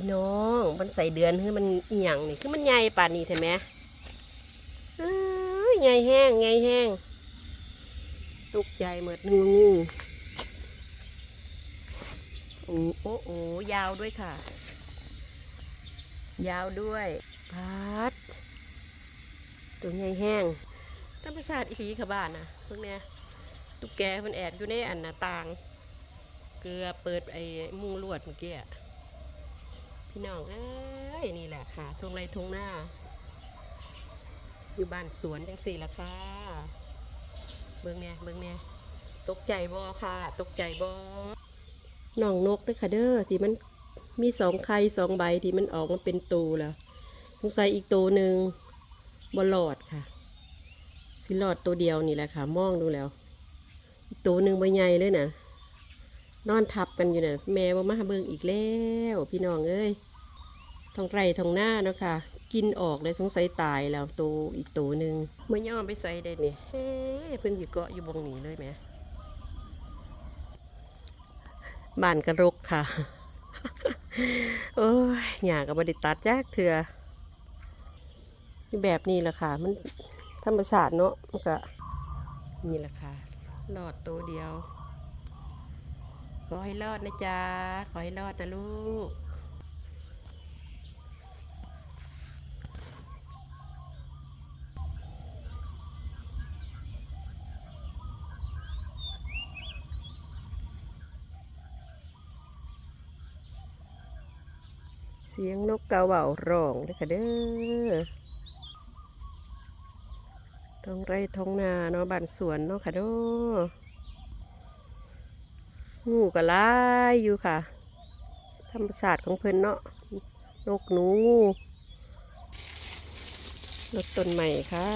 พี่น้อง มันใส่เดือนคือมันเอียงนี่คือมันใหญ่ป่านนี้ใช่ไหมใหญ่แห้งใหญ่แห้งตุกใจเหมือดนึ่งงูโอ้โอ้โอ้ยาวด้วยค่ะ ยาวด้วยพัดตัวใหญ่แห้งธรรมชาติอีหลีค่ะบ้านนะพวกเนี้ยตุ๊กแกมันแอบอยู่ในอันหน้าต่าง เกลือเปิดไอ้มุ้งลวดเมื่อกี้ พี่น้องเอ้ยนี่แหละค่ะทงไรทงหน้า อยู่บ้านสวนจังสี่ละค่ะ เบิ้งเนี่ยเบิ้งเนี่ยตกใจบ่ค่ะ ตกใจบ่น้องนกเด้อค่ะเด้อที่มันมีสองไข่สองใบที่มันออกมาเป็นตูแล้วสงสัยอีกตัวหนึ่งบหลอดค่ะ สิหลอดตัวเดียวนี่แหละค่ะ มองดูแล้ว อีกตัวหนึ่งใบใหญ่เลยน่ะ นอนทับกันอยู่น่ะแม่บ่มาหาเบิ่งอีกแล้ว พี่น้องเอ้ยท้องไร่ท้องหน้าเนาะค่ะ กินออกเลยสงสัยตายแล้วตัวอีกตัวหนึ่งเมื่อย่อมไปใส่ได้นี่เฮ้ยเพิ่นอยู่เกาะอยู่บงนี้เลยแหมบ้านกระรกค่ะ โอ้ยหญ้าก็บ่ได้ตัดจักเถื่อแบบนี้แหละค่ะ มันธรรมชาติเนาะมันก็นี่แหละค่ะรอดตัวเดียว ขอให้รอดนะจ๊ะ ขอให้รอดนะลูก เสียงนกกาเหว่าร้องเด้อค่ะเด้อท้องไร่ท้องนาเนาะบ้านสวนเนาะค่ะเด้อ งูก็หลายอยู่ค่ะ ธรรมศาสตร์ของเพิ่นเนาะนกหนูงูรถต้นใหม่ค่ะ